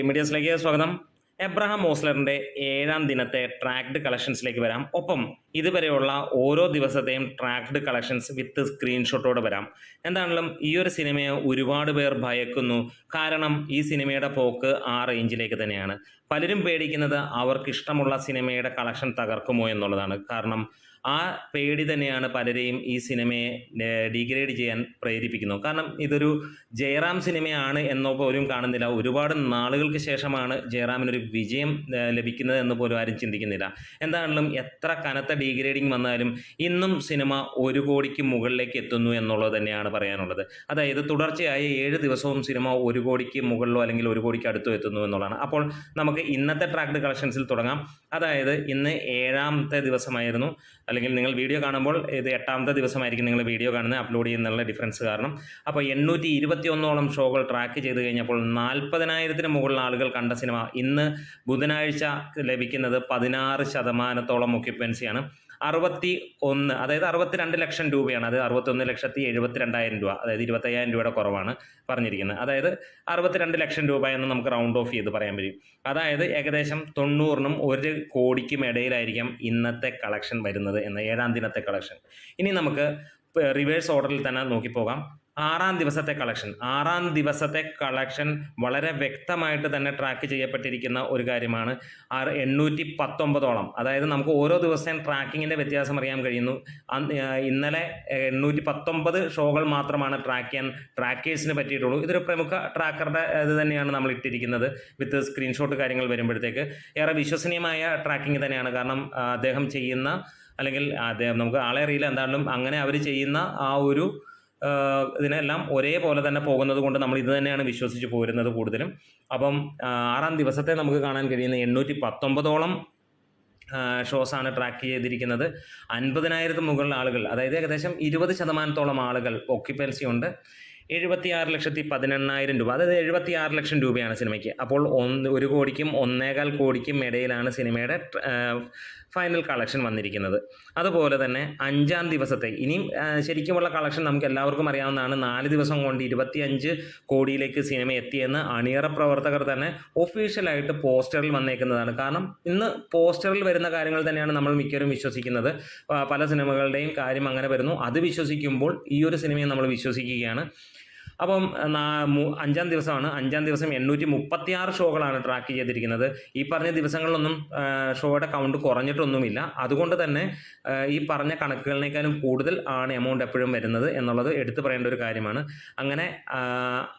മീഡിയസിലേക്ക് സ്വാഗതം. എബ്രഹാം മോസ്ലറിന്റെ ഏഴാം ദിനത്തെ ട്രാക്ഡ് കളക്ഷൻസിലേക്ക് വരാം. ഒപ്പം ഇതുവരെയുള്ള ഓരോ ദിവസത്തെയും ട്രാക്ഡ് കളക്ഷൻസ് വിത്ത് സ്ക്രീൻഷോട്ടോടെ വരാം. എന്താണെങ്കിലും ഈ ഒരു സിനിമയെ ഒരുപാട് പേർ ഭയക്കുന്നു. കാരണം ഈ സിനിമയുടെ പോക്ക് ആ റേഞ്ചിലേക്ക് തന്നെയാണ്. പലരും പേടിക്കുന്നത് അവർക്ക് ഇഷ്ടമുള്ള സിനിമയുടെ കളക്ഷൻ തകർക്കുമോ എന്നുള്ളതാണ്. കാരണം ആ പേടി തന്നെയാണ് പലരെയും ഈ സിനിമയെ ഡീഗ്രേഡ് ചെയ്യാൻ പ്രേരിപ്പിക്കുന്നു കാരണം ഇതൊരു ജയറാം സിനിമയാണ് എന്നോ പോലും കാണുന്നില്ല. ഒരുപാട് നാളുകൾക്ക് ശേഷമാണ് ജയറാമിനൊരു വിജയം ലഭിക്കുന്നത് എന്ന് പോലും ആരും ചിന്തിക്കുന്നില്ല. എന്താണെങ്കിലും എത്ര കനത്ത ഡീഗ്രേഡിങ് വന്നാലും ഇന്നും സിനിമ ഒരു കോടിക്ക് മുകളിലേക്ക് എത്തുന്നു എന്നുള്ളത് തന്നെയാണ് പറയാനുള്ളത്. അതായത് തുടർച്ചയായ ഏഴ് ദിവസവും സിനിമ ഒരു കോടിക്ക് മുകളിലോ അല്ലെങ്കിൽ ഒരു കോടിക്ക് അടുത്തോ എത്തുന്നു എന്നുള്ളതാണ്. അപ്പോൾ നമുക്ക് ഇന്നത്തെ ട്രാക്ട് കളക്ഷൻസിൽ തുടങ്ങാം. അതായത് ഇന്ന് ഏഴാമത്തെ ദിവസമായിരുന്നു. അല്ലെങ്കിൽ നിങ്ങൾ വീഡിയോ കാണുമ്പോൾ ഇത് എട്ടാമത്തെ ദിവസമായിരിക്കും നിങ്ങൾ വീഡിയോ കാണുന്നത് അപ്ലോഡ് ചെയ്യുന്നുള്ള ഡിഫറൻസ് കാരണം. അപ്പോൾ എണ്ണൂറ്റി ഇരുപത്തി ഒന്നോളം ഷോകൾ ട്രാക്ക് ചെയ്ത് കഴിഞ്ഞപ്പോൾ നാൽപ്പതിനായിരത്തിന് മുകളിൽ ആളുകൾ കണ്ട സിനിമ ഇന്ന് ബുധനാഴ്ച ലഭിക്കുന്നത് പതിനാറ് ശതമാനത്തോളം ഒക്യുപ്പൻസിയാണ് അറുപത്തി ഒന്ന് അതായത് അറുപത്തിരണ്ട് ലക്ഷം രൂപയാണ്. അത് അറുപത്തൊന്ന് ലക്ഷത്തി എഴുപത്തിരണ്ടായിരം രൂപ അതായത് ഇരുപത്തയ്യായിരം രൂപയുടെ കുറവാണ് പറഞ്ഞിരിക്കുന്നത്. അതായത് അറുപത്തിരണ്ട് ലക്ഷം രൂപ എന്ന് നമുക്ക് റൗണ്ട് ഓഫ് ചെയ്ത് പറയാൻ പറ്റും. അതായത് ഏകദേശം തൊണ്ണൂറിനും ഒരു കോടിക്കും ഇടയിലായിരിക്കാം ഇന്നത്തെ കളക്ഷൻ വരുന്നത് എന്ന ഏഴാം ദിനത്തെ കളക്ഷൻ ഇനി നമുക്ക് റിവേഴ്സ് ഓർഡറിൽ തന്നെ നോക്കിപ്പോകാം. ആറാം ദിവസത്തെ കളക്ഷൻ ആറാം ദിവസത്തെ കളക്ഷൻ വളരെ വ്യക്തമായിട്ട് തന്നെ ട്രാക്ക് ചെയ്യപ്പെട്ടിരിക്കുന്ന ഒരു കാര്യമാണ്. ആറ് എണ്ണൂറ്റി പത്തൊമ്പതോളം അതായത് നമുക്ക് ഓരോ ദിവസവും ട്രാക്കിങ്ങിന്റെ വ്യത്യാസം അറിയാൻ കഴിയുന്നു. ഇന്നലെ എണ്ണൂറ്റി പത്തൊമ്പത് ഷോകൾ മാത്രമാണ് ട്രാക്ക് ചെയ്യാൻ ട്രാക്കേഴ്സിന് പറ്റിയിട്ടുള്ളൂ. ഇതൊരു പ്രമുഖ ട്രാക്കറുടെ ഇത് തന്നെയാണ് നമ്മൾ ഇട്ടിരിക്കുന്നത് വിത്ത് സ്ക്രീൻഷോട്ട് കാര്യങ്ങൾ വരുമ്പോഴത്തേക്ക്. ഏറെ വിശ്വസനീയമായ ട്രാക്കിംഗ് തന്നെയാണ്. കാരണം അദ്ദേഹം ചെയ്യുന്ന അല്ലെങ്കിൽ അദ്ദേഹം നമുക്ക് ആളെ അറിയില്ല എന്താണെങ്കിലും അങ്ങനെ അവർ ചെയ്യുന്ന ആ ഒരു ഇതിനെല്ലാം ഒരേപോലെ തന്നെ പോകുന്നത് കൊണ്ട് നമ്മൾ ഇത് തന്നെയാണ് വിശ്വസിച്ച് പോരുന്നത് കൂടുതലും. അപ്പം ആറാം ദിവസത്തെ നമുക്ക് കാണാൻ കഴിയുന്ന എണ്ണൂറ്റി പത്തൊമ്പതോളം ഷോസാണ് ട്രാക്ക് ചെയ്തിരിക്കുന്നത്. അൻപതിനായിരത്തിന് മുകളിൽ ആളുകൾ അതായത് ഏകദേശം ഇരുപത് ശതമാനത്തോളം ആളുകൾ ഓക്യുപ്പൻസി ഉണ്ട്. എഴുപത്തി ആറ് ലക്ഷത്തി പതിനെണ്ണായിരം രൂപ അതായത് എഴുപത്തി ആറ് ലക്ഷം രൂപയാണ് സിനിമയ്ക്ക്. അപ്പോൾ ഒന്ന് ഒരു കോടിക്കും ഒന്നേകാൽ കോടിക്കും ഇടയിലാണ് സിനിമയുടെ ഫൈനൽ കളക്ഷൻ വന്നിരിക്കുന്നത്. അതുപോലെ തന്നെ അഞ്ചാം ദിവസത്തെ ഇനിയും ശരിക്കുമുള്ള കളക്ഷൻ നമുക്ക് എല്ലാവർക്കും അറിയാവുന്നതാണ്. നാല് ദിവസം കൊണ്ട് ഇരുപത്തിയഞ്ച് കോടിയിലേക്ക് സിനിമ എത്തിയെന്ന് അണിയറ പ്രവർത്തകർ തന്നെ ഒഫീഷ്യലായിട്ട് പോസ്റ്ററിൽ വന്നേക്കുന്നതാണ്. കാരണം ഇന്ന് പോസ്റ്ററിൽ വരുന്ന കാര്യങ്ങൾ തന്നെയാണ് നമ്മൾ മിക്കവരും വിശ്വസിക്കുന്നത്. പല സിനിമകളുടെയും കാര്യം അങ്ങനെ വരുന്നു. അത് വിശ്വസിക്കുമ്പോൾ ഈ ഒരു സിനിമയെ നമ്മൾ വിശ്വസിക്കുകയാണ്. അപ്പം അഞ്ചാം ദിവസമാണ്. അഞ്ചാം ദിവസം എണ്ണൂറ്റി മുപ്പത്തിയാറ് ഷോകളാണ് ട്രാക്ക് ചെയ്തിരിക്കുന്നത്. ഈ പറഞ്ഞ ദിവസങ്ങളിലൊന്നും ഷോയുടെ കൗണ്ട് കുറഞ്ഞിട്ടൊന്നുമില്ല. അതുകൊണ്ട് തന്നെ ഈ പറഞ്ഞ കണക്കുകളിനേക്കാളും കൂടുതൽ ആണ് എമൗണ്ട് എപ്പോഴും വരുന്നത് എന്നുള്ളത് എടുത്തു പറയേണ്ട ഒരു കാര്യമാണ്. അങ്ങനെ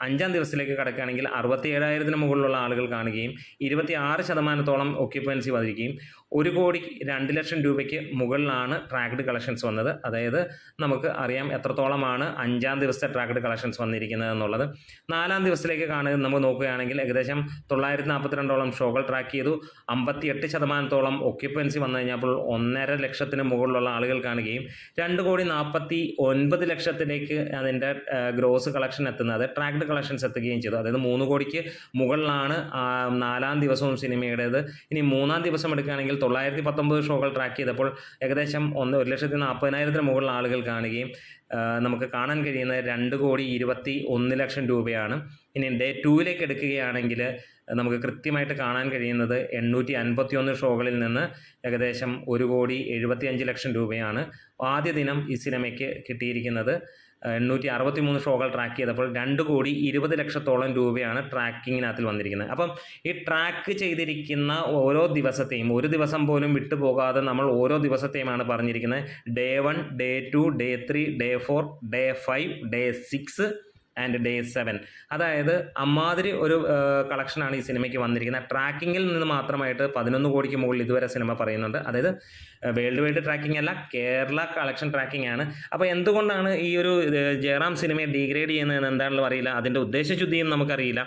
അഞ്ചാം ദിവസത്തിലേക്ക് കടക്കുകയാണെങ്കിൽ അറുപത്തി ഏഴായിരത്തിന് മുകളിലുള്ള ആളുകൾ കാണുകയും ഇരുപത്തി ആറ് ശതമാനത്തോളം ഒക്യുപ്പൻസി വന്നിരിക്കുകയും ഒരു കോടി രണ്ട് ലക്ഷം രൂപയ്ക്ക് മുകളിലാണ് ട്രാക്ഡ് കളക്ഷൻസ് വന്നത്. അതായത് നമുക്ക് അറിയാം എത്രത്തോളമാണ് അഞ്ചാം ദിവസത്തെ ട്രാക്ഡ് കളക്ഷൻസ് വന്നിരിക്കുന്നത് എന്നുള്ളത്. നാലാം ദിവസത്തിലേക്ക് കാണുക നമുക്ക് നോക്കുകയാണെങ്കിൽ ഏകദേശം തൊള്ളായിരത്തി നാൽപ്പത്തിരണ്ടോളം ഷോകൾ ട്രാക്ക് ചെയ്തു. അമ്പത്തി എട്ട് ശതമാനത്തോളം ഒക്യുപ്പൻസി വന്നു കഴിഞ്ഞപ്പോൾ ഒന്നര ലക്ഷത്തിന് മുകളിലുള്ള ആളുകൾ കാണുകയും രണ്ട് കോടി നാൽപ്പത്തി ഒൻപത് ലക്ഷത്തിലേക്ക് അതിന്റെ ഗ്രോസ് കളക്ഷൻ എത്തുന്നത് ട്രാക്ഡ് കളക്ഷൻസ് എത്തുകയും ചെയ്തു. അതായത് മൂന്ന് കോടിക്ക് മുകളിലാണ് നാലാം ദിവസവും സിനിമയുടേത് ഇനി മൂന്നാം ദിവസം എടുക്കുകയാണെങ്കിൽ തൊള്ളായിരത്തി പത്തൊമ്പത് ഷോകൾ ട്രാക്ക് ചെയ്തപ്പോൾ ഏകദേശം ഒന്ന് ഒരു ലക്ഷത്തി നാൽപ്പതിനായിരത്തിന് മുകളിൽ ആളുകൾ കാണുകയും നമുക്ക് കാണാൻ കഴിയുന്നത് രണ്ട് കോടി ഇരുപത്തി ഒന്ന് ലക്ഷം രൂപയാണ്. ഇനി ഡേ ടൂവിലേക്ക് എടുക്കുകയാണെങ്കിൽ നമുക്ക് കൃത്യമായിട്ട് കാണാൻ കഴിയുന്നത് എണ്ണൂറ്റി അൻപത്തി ഒന്ന് ഷോകളിൽ നിന്ന് ഏകദേശം ഒരു കോടി എഴുപത്തി അഞ്ച് ലക്ഷം രൂപയാണ് ആദ്യ ദിനം ഈ സിനിമയ്ക്ക് കിട്ടിയിരിക്കുന്നത്. എണ്ണൂറ്റി അറുപത്തി മൂന്ന് ഷോകൾ ട്രാക്ക് ചെയ്തപ്പോൾ രണ്ട് കോടി ഇരുപത് ലക്ഷത്തോളം രൂപയാണ് ട്രാക്കിങ്ങിനകത്തിൽ വന്നിരിക്കുന്നത്. അപ്പം ഈ ട്രാക്ക് ചെയ്തിരിക്കുന്ന ഓരോ ദിവസത്തെയും ഒരു ദിവസം പോലും വിട്ടുപോകാതെ നമ്മൾ ഓരോ ദിവസത്തെയുമാണ് പറഞ്ഞിരിക്കുന്നത്. Day one day two day three day four day five day six and day seven അതായത് അമ്മാതിരി ഒരു കളക്ഷനാണ് ഈ സിനിമയ്ക്ക് വന്നിരിക്കുന്നത്. ട്രാക്കിങ്ങിൽ നിന്ന് മാത്രമായിട്ട് പതിനൊന്ന് കോടിക്ക് മുകളിൽ ഇതുവരെ സിനിമ പറയുന്നുണ്ട്. അതായത് വേൾഡ് വൈഡ് ട്രാക്കിംഗ് അല്ല കേരള കളക്ഷൻ ട്രാക്കിംഗ് ആണ്. അപ്പോൾ എന്തുകൊണ്ടാണ് ഈ ഒരു ജയറാം സിനിമയെ ഡീഗ്രേഡ് ചെയ്യുന്നതെന്ന് എന്താണെന്ന് അറിയില്ല. അതിന്റെ ഉദ്ദേശശുദ്ധിയും നമുക്കറിയില്ല.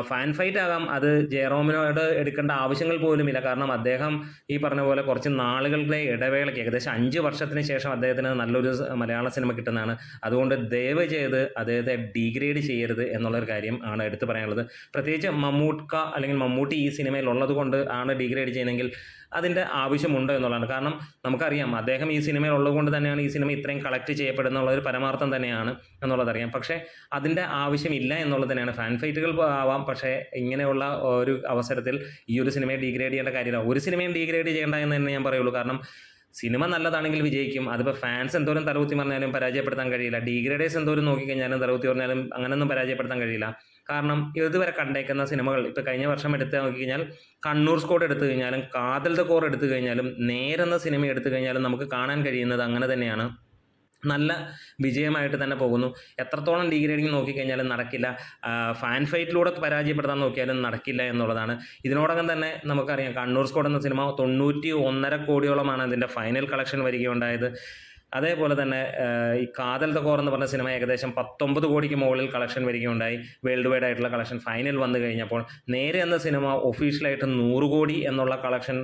ഫാൻ ഫൈറ്റ് ആകാം. അത് ജയറോമിനോട് എടുക്കേണ്ട ആവശ്യങ്ങൾ പോലുമില്ല. കാരണം അദ്ദേഹം ഈ പറഞ്ഞ പോലെ കുറച്ച് നാളുകളുടെ ഇടവേളയ്ക്ക് ഏകദേശം അഞ്ച് വർഷത്തിന് ശേഷം അദ്ദേഹത്തിന് നല്ലൊരു മലയാള സിനിമ കിട്ടുന്നതാണ്. അതുകൊണ്ട് ദയവ് ചെയ്ത് അദ്ദേഹത്തെ ഡീഗ്രേഡ് ചെയ്യരുത് എന്നുള്ളൊരു കാര്യം ആണ് എടുത്തു പറയാനുള്ളത്. പ്രത്യേകിച്ച് മമ്മൂട്ട അല്ലെങ്കിൽ മമ്മൂട്ടി ഈ സിനിമയിൽ ഉള്ളത് കൊണ്ട് ആണ് ഡീഗ്രേഡ് ചെയ്യുന്നതെങ്കിൽ അതിന്റെ ആവശ്യമുണ്ട് എന്നുള്ളതാണ്. കാരണം നമുക്കറിയാം അദ്ദേഹം ഈ സിനിമയിൽ ഉള്ളതുകൊണ്ട് തന്നെയാണ് ഈ സിനിമ ഇത്രയും കളക്ട് ചെയ്യപ്പെടുന്നുള്ള ഒരു പരമാർത്ഥം തന്നെയാണ് എന്നുള്ളതറിയാം പക്ഷേ അതിന്റെ ആവശ്യമില്ല എന്നുള്ളത് തന്നെയാണ്. ഫാൻ ഫൈറ്റുകൾ ആവാം പക്ഷേ ഇങ്ങനെയുള്ള ഒരു അവസരത്തിൽ ഈ ഒരു സിനിമയെ ഡീഗ്രേഡ് ചെയ്യേണ്ട കാര്യമില്ല. ഒരു സിനിമയും ഡീഗ്രേഡ് ചെയ്യേണ്ട എന്ന് തന്നെ ഞാൻ പറയുള്ളൂ. കാരണം സിനിമ നല്ലതാണെങ്കിൽ വിജയിക്കും. അതിപ്പോൾ ഫാൻസ് എന്തോരം തലകുത്തി പറഞ്ഞാലും പരാജയപ്പെടുത്താൻ കഴിയില്ല. ഡീഗ്രേഡേഴ്സ് എന്തോരം നോക്കിക്കഴിഞ്ഞാലും തലകുത്തി പറഞ്ഞാലും അങ്ങനെയൊന്നും പരാജയപ്പെടുത്താൻ കഴിയില്ല. കാരണം ഇതുവരെ കണ്ടേക്കുന്ന സിനിമകൾ ഇപ്പോൾ കഴിഞ്ഞ വർഷം എടുത്ത് നോക്കിക്കഴിഞ്ഞാൽ കണ്ണൂർ സ്കോഡ് എടുത്തു കഴിഞ്ഞാലും കാതൽ ദ കോർ എടുത്തു കഴിഞ്ഞാലും നേരെന്ന സിനിമ എടുത്തു കഴിഞ്ഞാലും നമുക്ക് കാണാൻ കഴിയുന്നത് അങ്ങനെ തന്നെയാണ്. നല്ല വിജയമായിട്ട് തന്നെ പോകുന്നു. എത്രത്തോളം ഡീഗ്രേഡിങ് നോക്കിക്കഴിഞ്ഞാലും നടക്കില്ല. ഫാൻ ഫൈറ്റിലൂടെ പരാജയപ്പെടുത്താൻ നോക്കിയാലും നടക്കില്ല എന്നുള്ളതാണ്. ഇതിനോടകം തന്നെ നമുക്കറിയാം കണ്ണൂർ സ്കോഡ് എന്ന സിനിമ തൊണ്ണൂറ്റി ഒന്നര കോടിയോളമാണ് അതിന്റെ ഫൈനൽ കളക്ഷൻ വരികയുണ്ടായത്. അതേപോലെ തന്നെ ഈ കാതൽ ദ കോർ എന്ന് പറഞ്ഞ സിനിമ ഏകദേശം പത്തൊമ്പത് കോടിക്ക് മുകളിൽ കളക്ഷൻ വരികയുണ്ടായി. വേൾഡ് വൈഡ് ആയിട്ടുള്ള കളക്ഷൻ ഫൈനൽ വന്നു കഴിഞ്ഞപ്പോൾ നേരെ എന്ന സിനിമ ഒഫീഷ്യലായിട്ട് നൂറ് കോടി എന്നുള്ള കളക്ഷൻ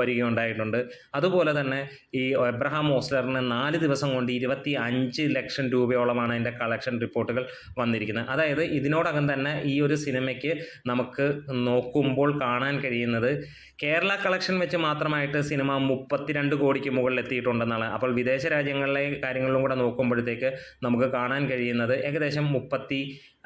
വരികയുണ്ടായിട്ടുണ്ട്. അതുപോലെ തന്നെ ഈ എബ്രഹാം ഓസ്ലറിന് നാല് ദിവസം കൊണ്ട് ഇരുപത്തി അഞ്ച് ലക്ഷം രൂപയോളമാണ് അതിന്റെ കളക്ഷൻ റിപ്പോർട്ടുകൾ വന്നിരിക്കുന്നത്. അതായത് ഇതിനോടകം തന്നെ ഈ ഒരു സിനിമയ്ക്ക് നമുക്ക് നോക്കുമ്പോൾ കാണാൻ കഴിയുന്നത് കേരള കളക്ഷൻ വെച്ച് മാത്രമായിട്ട് സിനിമ മുപ്പത്തിരണ്ട് കോടിക്ക് മുകളിൽ എത്തിയിട്ടുണ്ടെന്നാണ് അപ്പോൾ വിദേശ രാജ്യങ്ങളിലെ കാര്യങ്ങളിലും കൂടെ നോക്കുമ്പോഴത്തേക്ക് നമുക്ക് കാണാൻ കഴിയുന്നത് ഏകദേശം മുപ്പത്തി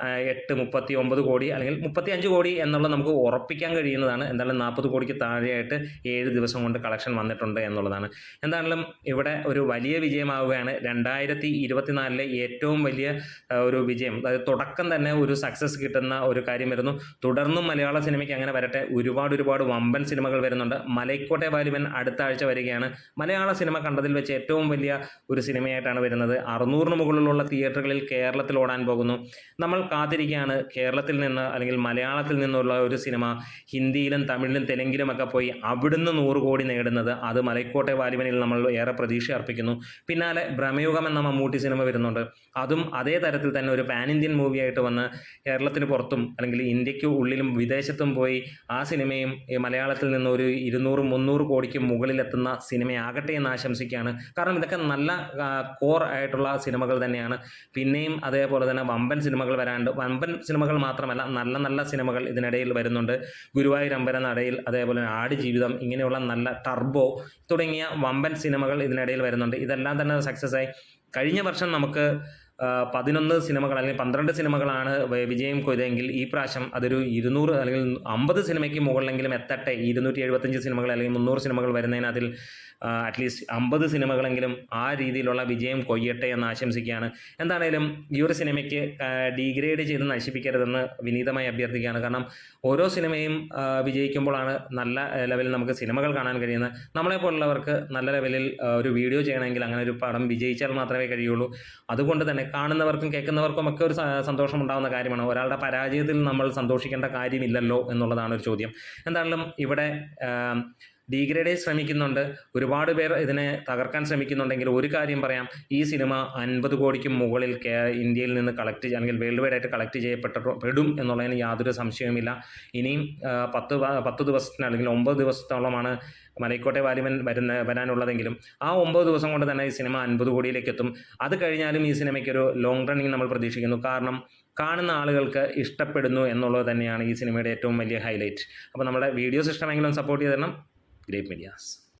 എട്ട് മുപ്പത്തി ഒമ്പത് കോടി അല്ലെങ്കിൽ മുപ്പത്തി അഞ്ച് കോടി എന്നുള്ളത് നമുക്ക് ഉറപ്പിക്കാൻ കഴിയുന്നതാണ്. എന്തായാലും നാൽപ്പത് കോടിക്ക് താഴെയായിട്ട് ഏഴ് ദിവസം കൊണ്ട് കളക്ഷൻ വന്നിട്ടുണ്ട് എന്നുള്ളതാണ്. എന്താണെങ്കിലും ഇവിടെ ഒരു വലിയ വിജയമാവുകയാണ്. രണ്ടായിരത്തി ഇരുപത്തിനാലിലെ ഏറ്റവും വലിയ ഒരു വിജയം. അതായത് തുടക്കം തന്നെ ഒരു സക്സസ് കിട്ടുന്ന ഒരു കാര്യം വരുന്നു തുടർന്നും മലയാള സിനിമയ്ക്ക് അങ്ങനെ വരട്ടെ. ഒരുപാട് ഒരുപാട് വമ്പൻ സിനിമകൾ വരുന്നുണ്ട്. മലൈക്കോട്ടെ വാലിബൻ അടുത്ത ആഴ്ച വരികയാണ്. മലയാള സിനിമ കണ്ടതിൽ വെച്ച് ഏറ്റവും വലിയ ഒരു സിനിമയായിട്ടാണ് വരുന്നത്. അറുന്നൂറിന് മുകളിലുള്ള തിയേറ്ററുകളിൽ കേരളത്തിൽ ഓടാൻ പോകുന്നു. നമ്മൾ കാത്തിരിക്കുകയാണ്. കേരളത്തിൽ നിന്ന് അല്ലെങ്കിൽ മലയാളത്തിൽ നിന്നുള്ള ഒരു സിനിമ ഹിന്ദിയിലും തമിഴിലും തെലുങ്കിലും ഒക്കെ പോയി അവിടുന്ന് നൂറ് കോടി നേടുന്നത് അത് മലയ്ക്കോട്ടെ വാലിബനിൽ നമ്മൾ ഏറെ പ്രതീക്ഷ അർപ്പിക്കുന്നു. പിന്നാലെ ഭ്രമയുഗം എന്ന മമ്മൂട്ടി സിനിമ വരുന്നുണ്ട്. അതും അതേ തരത്തിൽ തന്നെ ഒരു പാൻ ഇന്ത്യൻ മൂവിയായിട്ട് വന്ന് കേരളത്തിന് പുറത്തും അല്ലെങ്കിൽ ഇന്ത്യയ്ക്ക് ഉള്ളിലും വിദേശത്തും പോയി ആ സിനിമയും മലയാളത്തിൽ നിന്ന് ഒരു ഇരുന്നൂറ് മുന്നൂറ് കോടിക്ക് മുകളിലെത്തുന്ന സിനിമയാകട്ടെ എന്ന് ആശംസിക്കുകയാണ്. കാരണം ഇതൊക്കെ നല്ല കോർ ആയിട്ടുള്ള സിനിമകൾ തന്നെയാണ്. പിന്നെയും അതേപോലെ തന്നെ വമ്പൻ സിനിമകൾ വരാനുണ്ട് വമ്പൻ സിനിമകൾ മാത്രമല്ല നല്ല നല്ല സിനിമകൾ ഇതിനിടയിൽ വരുന്നുണ്ട്. ഗുരുവായൂർ അമ്പല നടയിൽ അതേപോലെ ആട് ജീവിതം ഇങ്ങനെയുള്ള നല്ല ടർബോ തുടങ്ങിയ വമ്പൻ സിനിമകൾ ഇതിനിടയിൽ വരുന്നുണ്ട്. ഇതെല്ലാം തന്നെ സക്സസ് ആയി. കഴിഞ്ഞ വർഷം നമുക്ക് പതിനൊന്ന് സിനിമകൾ അല്ലെങ്കിൽ പന്ത്രണ്ട് സിനിമകളാണ് വിജയം കൊയ്തെങ്കിൽ ഈ പ്രാവശ്യം അതൊരു ഇരുന്നൂറ് അല്ലെങ്കിൽ അമ്പത് സിനിമയ്ക്ക് മുകളിലെങ്കിലും എത്തട്ടെ. ഇരുന്നൂറ്റി എഴുപത്തഞ്ച് സിനിമകൾ അല്ലെങ്കിൽ മുന്നൂറ് സിനിമകൾ വരുന്നതിന് അതിൽ അറ്റ്ലീസ്റ്റ് അമ്പത് സിനിമകളെങ്കിലും ആ രീതിയിലുള്ള വിജയം കൊയ്യട്ടെ എന്ന് ആശംസിക്കുകയാണ്. എന്താണേലും ഈ ഒരു സിനിമയ്ക്ക് ഡീഗ്രേഡ് ചെയ്ത് നശിപ്പിക്കരുതെന്ന് വിനീതമായി അഭ്യർത്ഥിക്കുകയാണ്. കാരണം ഓരോ സിനിമയും വിജയിക്കുമ്പോഴാണ് നല്ല ലെവലിൽ നമുക്ക് സിനിമകൾ കാണാൻ കഴിയുന്നത്. നമ്മളെപ്പോലുള്ളവർക്ക് നല്ല ലെവലിൽ ഒരു വീഡിയോ ചെയ്യണമെങ്കിൽ അങ്ങനെ ഒരു പടം വിജയിച്ചാൽ മാത്രമേ കഴിയുള്ളൂ. അതുകൊണ്ട് തന്നെ കാണുന്നവർക്കും കേൾക്കുന്നവർക്കും ഒക്കെ ഒരു സന്തോഷം ഉണ്ടാകുന്ന കാര്യമാണ്. ഒരാളുടെ പരാജയത്തിൽ നമ്മൾ സന്തോഷിക്കേണ്ട കാര്യമില്ലല്ലോ എന്നുള്ളതാണ് ഒരു ചോദ്യം. എന്തായാലും ഇവിടെ ഡീഗ്രേഡേ ശ്രമിക്കുന്നുണ്ട്. ഒരുപാട് പേർ ഇതിനെ തകർക്കാൻ ശ്രമിക്കുന്നുണ്ടെങ്കിൽ ഒരു കാര്യം പറയാം. ഈ സിനിമ അൻപത് കോടിക്ക് മുകളിൽ ഇന്ത്യയിൽ നിന്ന് കളക്ട് അല്ലെങ്കിൽ വേൾഡ് വൈഡ് ആയിട്ട് കളക്ട് ചെയ്യപ്പെട്ട പെടും എന്നുള്ളതിന് യാതൊരു സംശയവുമില്ല. ഇനിയും പത്ത് പത്ത് ദിവസത്തിന് അല്ലെങ്കിൽ ഒമ്പത് ദിവസത്തോളമാണ് മലൈക്കോട്ടെ വാലിബൻ വരുന്ന വരാനുള്ളതെങ്കിലും ആ ഒമ്പത് ദിവസം കൊണ്ട് തന്നെ ഈ സിനിമ അൻപത് കോടിയിലേക്ക് എത്തും അത് കഴിഞ്ഞാലും ഈ സിനിമയ്ക്കൊരു ലോങ് റണ്ണിങ് നമ്മൾ പ്രതീക്ഷിക്കുന്നു. കാരണം കാണുന്ന ആളുകൾക്ക് ഇഷ്ടപ്പെടുന്നു എന്നുള്ളത് തന്നെയാണ് ഈ സിനിമയുടെ ഏറ്റവും വലിയ ഹൈലൈറ്റ് അപ്പോൾ നമ്മുടെ വീഡിയോസ് ഇഷ്ടമെങ്കിലും സപ്പോർട്ട് ചെയ്ത് തരണം ഗ്രേറ്റ് മീഡിയാസ്